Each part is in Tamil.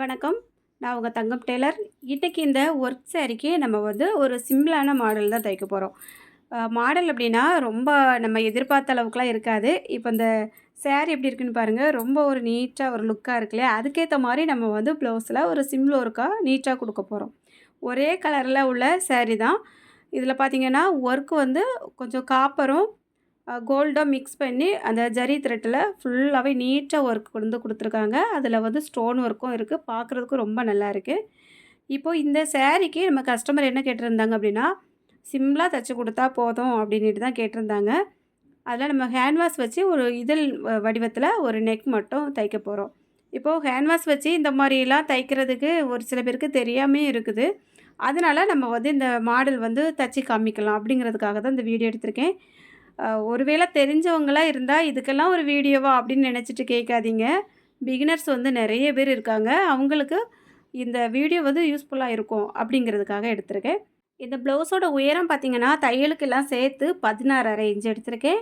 வணக்கம். நான் உங்கள் தங்கம் டெய்லர். இன்றைக்கி இந்த ஒர்க் சாரிக்கு நம்ம வந்து ஒரு சிம்பிளான மாடல் தான் தைக்க போகிறோம் மாடல் அப்படின்னா ரொம்ப நம்ம எதிர்பார்த்த அளவுக்குலாம் இருக்காது. இப்போ இந்த சேரீ எப்படி இருக்குன்னு பாருங்கள் ரொம்ப ஒரு நீட்டாக ஒரு லுக்காக இருக்கு இல்லையா? அதுக்கேற்ற மாதிரி நம்ம வந்து ப்ளவுஸில் ஒரு சிம்பிள் ஒர்க்காக நீட்டாக கொடுக்க போகிறோம் ஒரே கலரில் உள்ள சேரீ தான். இதில் பார்த்திங்கன்னா ஒர்க் வந்து கொஞ்சம் காப்பரும் கோல்டாக மிக்ஸ் பண்ணி அந்த ஜரி த்ரெட்டில் ஃபுல்லாகவே நீட்டாக ஒர்க் வந்து கொடுத்துருக்காங்க. அதில் வந்து ஸ்டோன் ஒர்க்கும் இருக்குது பார்க்குறதுக்கும் ரொம்ப நல்லா இருக்குது இப்போது இந்த சேரீக்கு நம்ம கஸ்டமர் என்ன கேட்டிருந்தாங்க அப்படின்னா சிம்பிளாக தைச்சி கொடுத்தா போதும் அப்படின்ட்டு தான் கேட்டிருந்தாங்க. அதில் நம்ம ஹேண்ட் வாஷ் வச்சு ஒரு இதழ் வ- வடிவத்தில் ஒரு நெக் மட்டும் தைக்க போகிறோம் இப்போது ஹேண்ட் வாஷ் வச்சு இந்த மாதிரிலாம் தைக்கிறதுக்கு ஒரு சில பேருக்கு தெரியாமே இருக்குது. அதனால் நம்ம வந்து இந்த மாடல் வந்து தச்சு காமிக்கலாம் அப்படிங்கிறதுக்காக தான் இந்த வீடியோ எடுத்திருக்கேன். ஒருவேளை தெரிஞ்சவங்களாக இருந்தால் இதுக்கெல்லாம் ஒரு வீடியோவா அப்படின்னு நினச்சிட்டு கேட்காதீங்க. பிகினர்ஸ் வந்து நிறைய பேர் இருக்காங்க. அவங்களுக்கு இந்த வீடியோ வந்து யூஸ்ஃபுல்லாக இருக்கும் அப்படிங்கிறதுக்காக எடுத்திருக்கேன். இந்த ப்ளவுஸோட உயரம் பார்த்தீங்கன்னா தையலுக்கெல்லாம் சேர்த்து பதினாறு அரை இன்ச் எடுத்திருக்கேன்.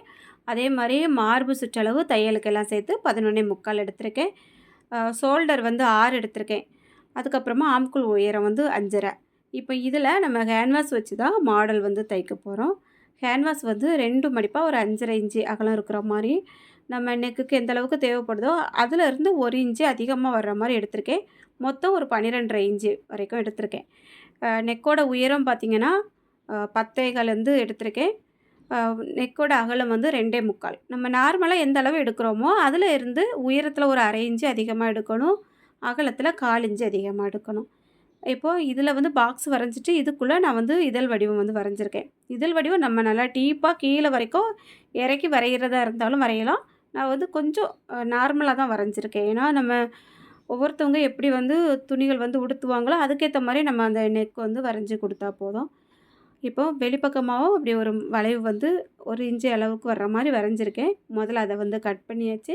அதே மாதிரி மார்பு சுற்றளவு தையலுக்கெல்லாம் சேர்த்து பதினொன்னே முக்கால் எடுத்திருக்கேன். ஷோல்டர் வந்து ஆறு எடுத்திருக்கேன். அதுக்கப்புறமா ஆம்குள் உயரம் வந்து அஞ்சரை. இப்போ இதில் நம்ம ஹேண்ட்வாஷ் வச்சு தான் மாடல் வந்து தைக்க போகிறோம் ஹேண்ட்வாஷ் வந்து ரெண்டு மடிப்பாக ஒரு அஞ்சரை இன்ச்சு அகலம் இருக்கிற மாதிரி நம்ம நெக்குக்கு எந்த அளவுக்கு தேவைப்படுதோ அதில் இருந்து ஒரு இன்ச்சு அதிகமாக வர்ற மாதிரி எடுத்திருக்கேன். மொத்தம் ஒரு பன்னிரெண்டரை இன்ச்சு வரைக்கும் எடுத்திருக்கேன். நெக்கோட உயரம் பார்த்திங்கன்னா பத்தேகாலேருந்து எடுத்திருக்கேன். நெக்கோட அகலம் வந்து ரெண்டே முக்கால். நம்ம நார்மலாக எந்த அளவு எடுக்கிறோமோ அதில் இருந்து உயரத்தில் ஒரு அரை இன்ச்சு அதிகமாக எடுக்கணும் அகலத்தில் கால் இன்ச்சு அதிகமாக எடுக்கணும். இப்போது இதில் வந்து பாக்ஸ் வரைஞ்சிட்டு இதுக்குள்ளே நான் வந்து இதழ் வடிவம் வந்து வரைஞ்சிருக்கேன். இதழ் வடிவம் நம்ம நல்லா டீப்பாக கீழே வரைக்கும் இறக்கி வரைகிறதா இருந்தாலும் வரையலாம். நான் வந்து கொஞ்சம் நார்மலாக தான் வரைஞ்சிருக்கேன். ஏன்னா நம்ம ஒவ்வொருத்தவங்க எப்படி வந்து துணிகள் வந்து உடுத்துவாங்களோ அதுக்கேற்ற மாதிரி நம்ம அந்த நெக் வந்து வரைஞ்சி கொடுத்தா போதும். இப்போ வெளிப்பக்கமாகவும் அப்படி ஒரு வளைவு வந்து ஒரு இன்ச்சு அளவுக்கு வர்ற மாதிரி வரைஞ்சிருக்கேன். முதல்ல அதை வந்து கட் பண்ணியாச்சு.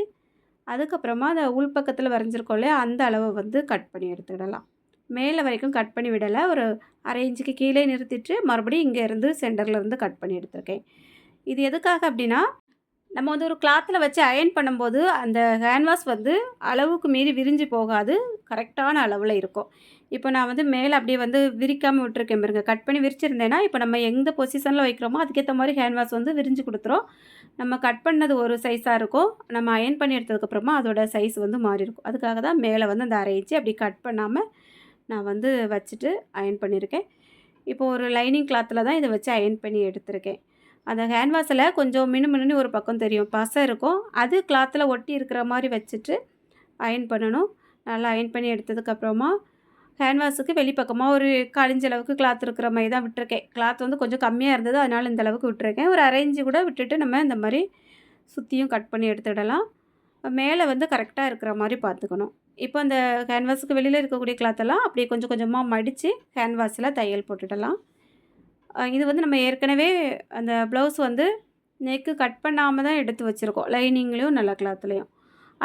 அதுக்கப்புறமா அதை உள்பக்கத்தில் வரைஞ்சிருக்கோம் இல்லையா? அந்த அளவை வந்து கட் பண்ணி எடுத்துக்கிடலாம் மேலே வரைக்கும் கட் பண்ணி விடலை. ஒரு அரை இன்ச்சுக்கு கீழே நிறுத்திட்டு மறுபடியும் இங்கேருந்து சென்டர்லேருந்து கட் பண்ணி எடுத்திருக்கேன். இது எதுக்காக அப்படின்னா நம்ம வந்து ஒரு கிளாத்தில் வச்சு அயர்ன் பண்ணும்போது அந்த ஹேண்ட்வாஷ் வந்து அளவுக்கு மீறி விரிஞ்சு போகாது. கரெக்டான அளவில் இருக்கும். இப்போ நான் வந்து மேலே அப்படியே வந்து விரிக்காமல் விட்டுருக்கேன் பாருங்க. கட் பண்ணி விரிச்சிருந்தேன்னா இப்போ நம்ம எந்த பொசிஷனில் வைக்கிறோமோ அதுக்கேற்ற மாதிரி ஹேண்ட் வாஷ் வந்து விரிஞ்சு கொடுத்துரும். நம்ம கட் பண்ணது ஒரு சைஸாக இருக்கும். நம்ம அயர்ன் பண்ணி எடுத்ததுக்கப்புறமா அதோட சைஸ் வந்து மாறி இருக்கும் அதுக்காக தான் மேலே வந்து அந்த அரை அப்படி கட் பண்ணாமல் நான் வந்து வச்சுட்டு அயர்ன் பண்ணியிருக்கேன். இப்போ ஒரு லைனிங் கிளாத்தில் தான் இதை வச்சு அயன் பண்ணி எடுத்திருக்கேன். அந்த ஹேண்ட் வாஷில் கொஞ்சம் மினு மினுன்னு ஒரு பக்கம் தெரியும். பசை இருக்கும். அது கிளாத்தில் ஒட்டி இருக்கிற மாதிரி வச்சுட்டு அயர்ன் பண்ணணும். நல்லா அயர்ன் பண்ணி எடுத்ததுக்கப்புறமா ஹேண்ட்வாஷுக்கு வெளிப்பக்கமாக ஒரு காலிஞ்ச அளவுக்கு கிளாத் இருக்கிற மாதிரி தான் விட்டுருக்கேன். கிளாத் வந்து கொஞ்சம் கம்மியாக இருந்தது. அதனால் இந்த அளவுக்கு விட்டுருக்கேன். ஒரு அரேஞ்சு கூட விட்டுட்டு நம்ம இந்த மாதிரி சுற்றியும் கட் பண்ணி எடுத்துடலாம். மேலே வந்து கரெக்டாக இருக்கிற மாதிரி பார்த்துக்கணும். இப்போ அந்த கேன்வாஸுக்கு வெளியில் இருக்கக்கூடிய கிளாத்தெல்லாம் அப்படியே கொஞ்சம் கொஞ்சமாக மடித்து கேன்வாஸில் தையல் போட்டுடலாம். இது வந்து நம்ம ஏற்கனவே அந்த ப்ளவுஸ் வந்து நெக்கு கட் பண்ணாமல் தான் எடுத்து வச்சுருக்கோம். லைனிங்லேயும் நல்ல கிளாத்துலேயும்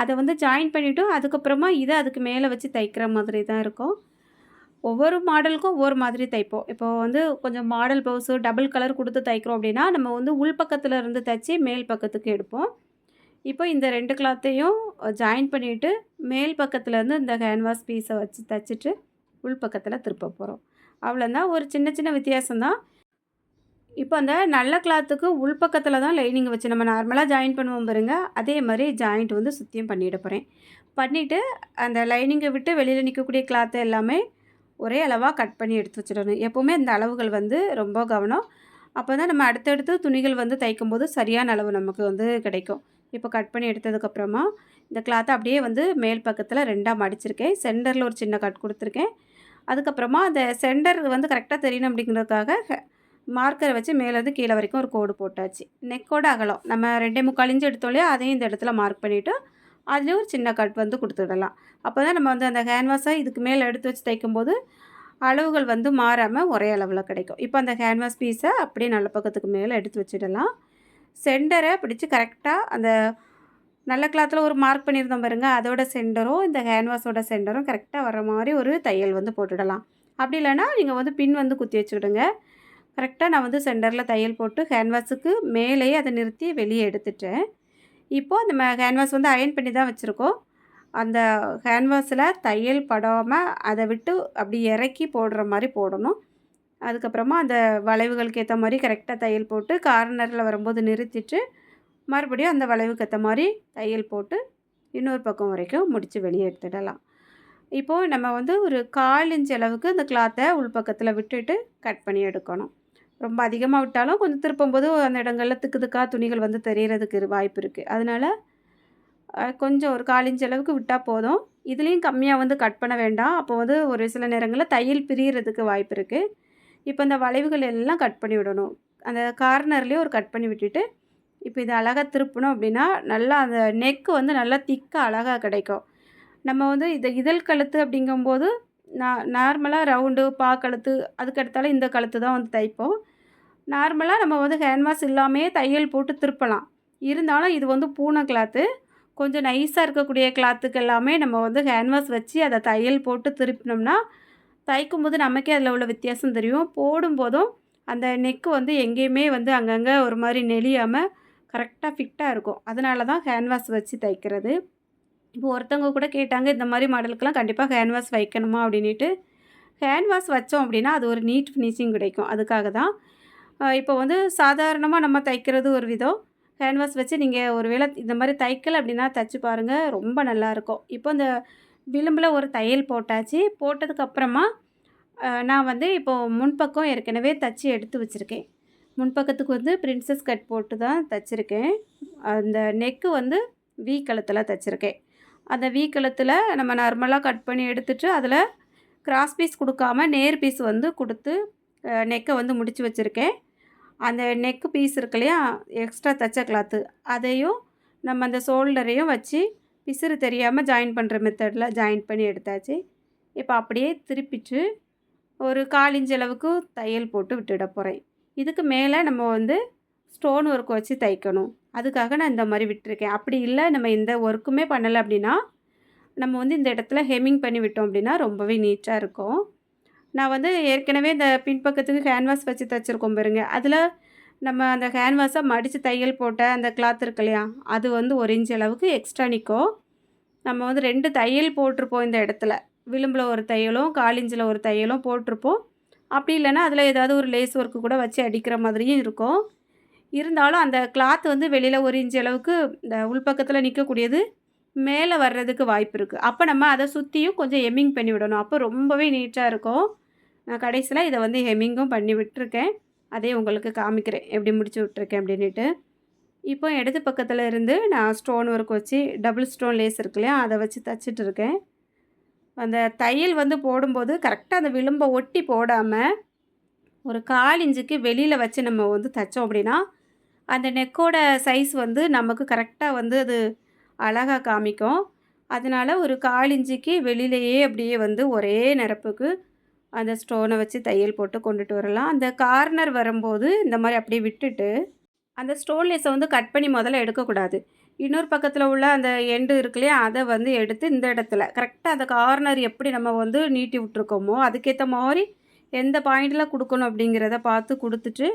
அதை வந்து ஜாயின் பண்ணிவிட்டு அதுக்கப்புறமா இதை அதுக்கு மேலே வச்சு தைக்கிற மாதிரி தான் இருக்கும். ஒவ்வொரு மாடலுக்கும் ஒவ்வொரு மாதிரி தைப்போம். இப்போ வந்து கொஞ்சம் மாடல் ப்ளவுஸு டபுள் கலர் கொடுத்து தைக்கிறோம் அப்படின்னா நம்ம வந்து உள் பக்கத்தில் இருந்து தைச்சி மேல் பக்கத்துக்கு எடுப்போம். இப்போ இந்த ரெண்டு கிளாத்தையும் ஜாயின் பண்ணிவிட்டு மேல் பக்கத்துலேருந்து இந்த கேன்வாஸ் பீஸை வச்சு தைச்சிட்டு உள் பக்கத்தில் திருப்ப போகிறோம் அவ்வளோதான் ஒரு சின்ன சின்ன வித்தியாசம்தான். இப்போ அந்த நல்ல கிளாத்துக்கு உள் பக்கத்தில் தான் லைனிங் வச்சு நம்ம நார்மலாக ஜாயின் பண்ணுவோம் பாருங்க. அதே மாதிரி ஜாயிண்ட் வந்து சுத்தியும் பண்ணிட போகிறேன் பண்ணிவிட்டு அந்த லைனிங்கை விட்டு வெளியில் நிற்கக்கூடிய கிளாத்தை எல்லாமே ஒரே அளவாக கட் பண்ணி எடுத்து வச்சிடணும். எப்போவுமே அந்த அளவுகள் வந்து ரொம்ப கவனம். அப்போ தான் நம்ம அடுத்தடுத்து துணிகள் வந்து தைக்கும்போது சரியான அளவு நமக்கு வந்து கிடைக்கும். இப்போ கட் பண்ணி எடுத்ததுக்கப்புறமா இந்த கிளாத்தை அப்படியே வந்து மேல் பக்கத்தில் ரெண்டாக மடிச்சிருக்கேன். சென்டரில் ஒரு சின்ன கட் கொடுத்துருக்கேன். அதுக்கப்புறமா அந்த சென்டர் வந்து கரெக்டாக தெரியணும் அப்படிங்கிறதுக்காக மார்க்கரை வச்சு மேலேருந்து கீழே வரைக்கும் ஒரு கோடு போட்டாச்சு. நெக்கோட அகலம். நம்ம ரெண்டே முக்கால் இன்ச்சு எடுத்தோம் இல்லையா? அதையும் இந்த இடத்துல மார்க் பண்ணிவிட்டு அதுலேயும் ஒரு சின்ன கட் வந்து கொடுத்துடலாம். அப்போ தான் நம்ம வந்து அந்த கேன்வாஸை இதுக்கு மேலே எடுத்து வச்சு தைக்கும்போது அளவுகள் வந்து மாறாமல் ஒரே அளவில் கிடைக்கும். இப்போ அந்த கேன்வாஸ் பீஸை அப்படியே நல்ல பக்கத்துக்கு மேலே எடுத்து வச்சிடலாம். சென்டரை பிடிச்சி கரெக்டாக அந்த நல்ல கிளாத்தில் ஒரு மார்க் பண்ணியிருந்தோம் பாருங்க அதோட சென்டரும் இந்த ஹேண்ட்வாஷோட சென்டரும் கரெக்டாக வர மாதிரி ஒரு தையல் வந்து போட்டுடலாம். அப்படி இல்லைன்னா நீங்கள் வந்து பின் வந்து குத்தி வச்சுக்கிடுங்க. கரெக்டாக நான் வந்து சென்டரில் தையல் போட்டு ஹேண்ட்வாஷுக்கு மேலேயே அதை நிறுத்தி வெளியே எடுத்துட்டேன். இப்போது நம்ம ஹேண்ட்வாஷ் வந்து அயன் பண்ணி தான் வச்சுருக்கோம். அந்த ஹேண்ட்வாஷில் தையல் படாமல் அதை விட்டு அப்படி இறக்கி போடுற மாதிரி போடணும். அதுக்கப்புறமா அந்த வளைவுகளுக்கு ஏற்ற மாதிரி கரெக்டாக தையல் போட்டு கார்னரில் வரும்போது நிறுத்திட்டு மறுபடியும் அந்த வளைவுக்கு ஏற்ற மாதிரி தையல் போட்டு இன்னொரு பக்கம் வரைக்கும் முடித்து வெளியே எடுத்துடலாம். இப்போது நம்ம வந்து ஒரு கால் இன்ச் அளவுக்கு அந்த கிளாத்தை உள்பக்கத்தில் விட்டுட்டு கட் பண்ணி எடுக்கணும். ரொம்ப அதிகமாக விட்டாலும் கொஞ்சம் திருப்பும்போது அந்த இடங்களில் திக்குதுக்காக துணிகள் வந்து தெரிகிறதுக்கு வாய்ப்பு இருக்குது அதனால் கொஞ்சம் ஒரு கால் இன்ச் அளவுக்கு விட்டால் போதும். இதுலேயும் கம்மியாக வந்து கட் பண்ண வேண்டாம். அப்போ வந்து ஒரு சில நேரங்களில் தையல் பிரியறதுக்கு வாய்ப்பு இருக்குது இப்போ இந்த வளைவுகள் எல்லாம் கட் பண்ணி விடணும். அந்த கார்னர்லேயே ஒரு கட் பண்ணி விட்டுட்டு இப்போ இதை அழகாக திருப்பணும் அப்படின்னா நல்லா அந்த நெக்கு வந்து நல்லா திக்காக அழகாக கிடைக்கும். நம்ம வந்து இதை இதழ் கழுத்து அப்படிங்கும்போது நான் நார்மலாக ரவுண்டு பா கழுத்து அதுக்கு இந்த கழுத்து தான் வந்து தைப்போம். நார்மலாக நம்ம வந்து ஹேண்ட்வாஷ் இல்லாமே தையல் போட்டு திருப்பலாம். இருந்தாலும் இது வந்து பூனை கிளாத்து கொஞ்சம் நைஸாக இருக்கக்கூடிய கிளாத்துக்கு எல்லாமே நம்ம வந்து ஹேண்ட்வாஷ் வச்சு அதை தையல் போட்டு திருப்பினோம்னா தைக்கும் போது நமக்கே அதில் உள்ள வித்தியாசம் தெரியும். போடும்போதும் அந்த நெக்கு வந்து எங்கேயுமே வந்து அங்கங்கே ஒரு மாதிரி நெளியாமல் கரெக்டாக ஃபிட்டாக இருக்கும். அதனால தான் ஹேண்ட்வாஷ் வச்சு தைக்கிறது. இப்போ ஒருத்தவங்க கூட கேட்டாங்க இந்த மாதிரி மாடலுக்கெல்லாம் கண்டிப்பாக ஹேண்ட் வாஷ் வைக்கணுமா? அப்படின்ட்டு ஹேண்ட் வாஷ் வச்சோம் அப்படின்னா அது ஒரு நீட் ஃபினிஷிங் கிடைக்கும். அதுக்காக தான். இப்போ வந்து சாதாரணமாக நம்ம தைக்கிறது ஒரு விதம். ஹேண்ட் வாஷ் வச்சு நீங்கள் ஒரு வேளை இந்த மாதிரி தைக்கல அப்படின்னா தைச்சு பாருங்கள் ரொம்ப நல்லாயிருக்கும் இப்போ இந்த விளிம்பில் ஒரு தையல் போட்டாச்சு. போட்டதுக்கப்புறமா நான் வந்து இப்போது முன்பக்கம் ஏற்கனவே தச்சு எடுத்து வச்சுருக்கேன். முன்பக்கத்துக்கு வந்து பிரின்சஸ் கட் போட்டு தான் தைச்சிருக்கேன். அந்த நெக்கு வந்து வீ கழுத்தில் தைச்சிருக்கேன். அந்த வீ கழுத்தில் நம்ம நார்மலாக கட் பண்ணி எடுத்துட்டு அதில் கிராஸ் பீஸ் கொடுக்காம நேர் பீஸ் வந்து கொடுத்து நெக்கை வந்து முடித்து வச்சுருக்கேன். அந்த நெக்கு பீஸ் இருக்கு இல்லையா எக்ஸ்ட்ரா தச்ச கிளாத்து அதையும் நம்ம அந்த ஷோல்டரையும் வச்சு பிசுறு தெரியாமல் ஜாயின் பண்ணுற மெத்தடில் ஜாயின் பண்ணி எடுத்தாச்சு. இப்போ அப்படியே திருப்பிட்டு ஒரு கால் அளவுக்கு தையல் போட்டு விட்டுட போகிறேன் இதுக்கு மேலே நம்ம வந்து ஸ்டோன் ஒர்க் வச்சு தைக்கணும். அதுக்காக நான் இந்த மாதிரி விட்டுருக்கேன். அப்படி இல்லை நம்ம எந்த ஒர்க்குமே பண்ணலை அப்படின்னா நம்ம வந்து இந்த இடத்துல ஹெம்மிங் பண்ணி விட்டோம் அப்படின்னா ரொம்பவே நீட்டாக இருக்கும். நான் வந்து ஏற்கனவே இந்த பின்பக்கத்துக்கு கேன்வாஸ் வச்சு தைச்சிருக்கோம் பாருங்க. அதில் நம்ம அந்த கேன்வாஸை மடித்து தையல் போட்ட அந்த கிளாத் இருக்கு இல்லையா அது வந்து ஒரு இன்ச் அளவுக்கு எக்ஸ்ட்ரா நிற்கும் நம்ம வந்து ரெண்டு தையல் போட்டிருப்போம் இந்த இடத்துல. விளிம்பில் ஒரு தையலும் காலிஞ்சில் ஒரு தையலும் போட்டிருப்போம். அப்படி இல்லைன்னா அதில் ஏதாவது ஒரு லேஸ் ஒர்க்கு கூட வச்சு அடிக்கிற மாதிரியும் இருக்கும். இருந்தாலும் அந்த கிளாத் வந்து வெளியில் ஒரு இன்ச் அளவுக்கு இந்த உள்பக்கத்தில் நிற்கக்கூடியது மேலே வர்றதுக்கு வாய்ப்பு இருக்குது அப்போ நம்ம அதை சுற்றியும் கொஞ்சம் எம்மிங் பண்ணி விடணும். அப்போ ரொம்பவே நீட்டாக இருக்கும். நான் கடைசியில் இதை வந்து ஹெம்மிங்கும் பண்ணி விட்டுருக்கேன். அதே உங்களுக்கு காமிக்கிறேன். எப்படி முடிச்சு விட்ருக்கேன் அப்படின்ட்டு இப்போ இடது பக்கத்தில் இருந்து நான் ஸ்டோன் ஒர்க் வச்சு டபுள் ஸ்டோன் லேஸ் இருக்கு இல்லையா அதை வச்சு தச்சிட்டு இருக்கேன். அந்த தையல் வந்து போடும்போது கரெக்டாக அந்த விளிம்பை ஒட்டி போடாமல் ஒரு கால் இஞ்சுக்கு வெளியில் வச்சு நம்ம வந்து தைச்சோம் அப்படின்னா அந்த நெக்கோட சைஸ் வந்து நமக்கு கரெக்டாக வந்து அது அழகாக காமிக்கும். அதனால் ஒரு கால் இஞ்சிக்கு வெளியிலேயே அப்படியே வந்து ஒரே நிரப்புக்கு அந்த ஸ்டோனை வச்சு தையல் போட்டு கொண்டுட்டு வரலாம். அந்த கார்னர் வரும்போது இந்த மாதிரி அப்படியே விட்டுட்டு அந்த ஸ்டோன்லெஸ்ஸை வந்து கட் பண்ணி முதல்ல எடுக்கக்கூடாது. இன்னொரு பக்கத்தில் உள்ள அந்த எண்டு இருக்கு இல்லையா அதை வந்து எடுத்து இந்த இடத்துல கரெக்டாக அந்த கார்னர் எப்படி நம்ம வந்து நீட்டி விட்ருக்கோமோ அதுக்கேற்ற மாதிரி எந்த பாயிண்டில் கொடுக்கணும் அப்படிங்கிறத பார்த்து கொடுத்துட்டு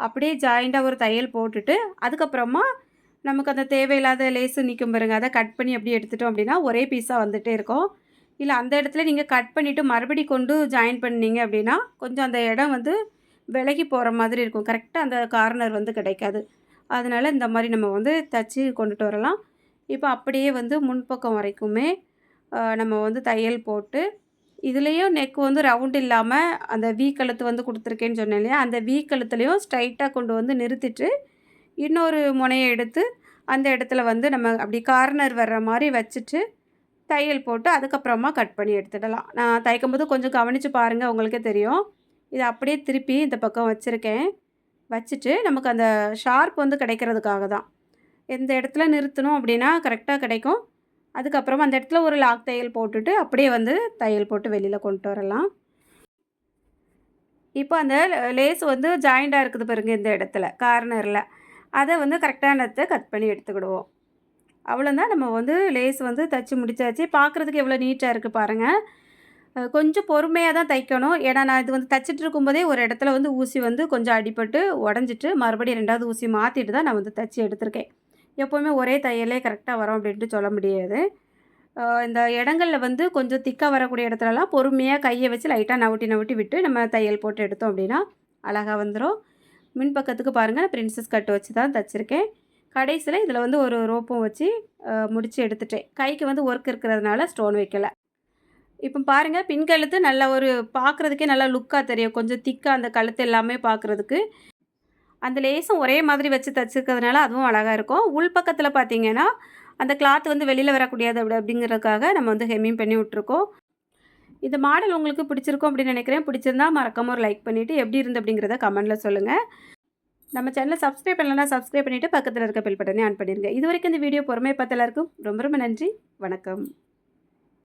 அப்படியே ஜாயிண்டாக ஒரு தையல் போட்டுட்டு அதுக்கப்புறமா நமக்கு அந்த தேவையில்லாத லேஸு நிற்கும் பாருங்க அதை கட் பண்ணி அப்படியே எடுத்துட்டோம் அப்படின்னா ஒரே பீஸாக வந்துகிட்டே இருக்கும். இல்லை அந்த இடத்துல நீங்கள் கட் பண்ணிவிட்டு மறுபடி கொண்டு ஜாயின் பண்ணீங்க அப்படின்னா கொஞ்சம் அந்த இடம் வந்து விலகி போகிற மாதிரி இருக்கும். கரெக்டாக அந்த கார்னர் வந்து கிடைக்காது. அதனால் இந்த மாதிரி நம்ம வந்து தச்சு கொண்டுட்டு வரலாம். இப்போ அப்படியே வந்து முன்பக்கம் வரைக்குமே நம்ம வந்து தையல் போட்டு இதுலேயும் நெக் வந்து ரவுண்ட் இல்லாமல் அந்த வீ கழுத்து வந்து கொடுத்துருக்கேன்னு சொன்னேன் இல்லையா? அந்த வீ கழுத்துலேயும் ஸ்ட்ரைட்டாக கொண்டு வந்து நிறுத்திட்டு இன்னொரு முனையை எடுத்து அந்த இடத்துல வந்து நம்ம அப்படி கார்னர் வர்ற மாதிரி வச்சுட்டு தையல் போட்டு அதுக்கப்புறமா கட் பண்ணி எடுத்துடலாம். நான் தைக்கும்போது கொஞ்சம் கவனித்து பாருங்கள் உங்களுக்கே தெரியும். இதை அப்படியே திருப்பி இந்த பக்கம் வச்சுருக்கேன். வச்சுட்டு நமக்கு அந்த ஷார்ப் வந்து கிடைக்கிறதுக்காக தான். எந்த இடத்துல நிறுத்தணும் அப்படின்னா கரெக்டாக கிடைக்கும். அதுக்கப்புறமா அந்த இடத்துல ஒரு லாக் தையல் போட்டுட்டு அப்படியே வந்து தையல் போட்டு வெளியில் கொண்டு வரலாம். இப்போ அந்த லேஸ் வந்து ஜாயிண்டாக இருக்குது பாருங்க இந்த இடத்துல கார்னரில் அதை வந்து கரெக்டான இடத்த கட் பண்ணி எடுத்துக்கிடுவோம். அவ்வளோதான் நம்ம வந்து லேஸ் வந்து தைச்சி முடிச்சாச்சு. பார்க்குறதுக்கு எவ்வளோ நீட்டாக இருக்குது பாருங்கள் கொஞ்சம் பொறுமையாக தான் தைக்கணும். ஏன்னா நான் இது வந்து தைச்சிட்டு இருக்கும்போதே ஒரு இடத்துல வந்து ஊசி வந்து கொஞ்சம் அடிபட்டு உடஞ்சிட்டு மறுபடியும் ரெண்டாவது ஊசி மாற்றிட்டு தான் நான் வந்து தைச்சி எடுத்திருக்கேன். எப்போவுமே ஒரே தையலே கரெக்டாக வரும் அப்படின்ட்டு சொல்ல முடியாது. இந்த இடங்கள்ல வந்து கொஞ்சம் திக்காக வரக்கூடிய இடத்துலலாம் பொறுமையாக கையை வச்சு லைட்டாக நவுட்டி நவுட்டி விட்டு நம்ம தையல் போட்டு எடுத்தோம் அப்படின்னா, அழகாக வந்துடும் மின் பக்கத்துக்கு பாருங்க பிரின்சஸ் கட் வச்சு தான் தைச்சிருக்கேன். கடைசியில் இதில் வந்து ஒரு ரோப்பும் வச்சு முடித்து எடுத்துட்டேன். கைக்கு வந்து ஒர்க் இருக்கிறதுனால ஸ்டோன் வைக்கல. இப்போ பாருங்கள் பின் கழுத்து நல்ல ஒரு பார்க்குறதுக்கே நல்லா லுக்காக தெரியும். கொஞ்சம் திக்காக அந்த கழுத்து எல்லாமே பார்க்குறதுக்கு. அந்த லேஸும் ஒரே மாதிரி வச்சு தச்சிருக்கிறதுனால அதுவும் அழகாக இருக்கும். உள் பக்கத்தில் பார்த்தீங்கன்னா, அந்த கிளாத் வந்து வெளியில் வரக்கூடியது அப்படி அப்படிங்கிறதுக்காக நம்ம வந்து ஹெம்மிங் பண்ணி விட்ருக்கோம் இந்த மாடல் உங்களுக்கு பிடிச்சிருக்கும் அப்படின்னு நினைக்கிறேன். பிடிச்சிருந்தா மறக்காம ஒரு லைக் பண்ணிவிட்டு எப்படி இருந்து அப்படிங்கிறத கமெண்ட்டில் சொல்லுங்கள் நம்ம சேனலை சப்ஸ்கிரைப் பண்ணலன்னா சப்ஸ்கிரைப் பண்ணிட்டு பக்கத்தில் இருக்க பெல் பட்டனே ஆன் இது வரைக்கும் இந்த வீடியோ பொறுமை பார்த்த எல்லாருக்கும் ரொம்ப ரொம்ப நன்றி. வணக்கம்.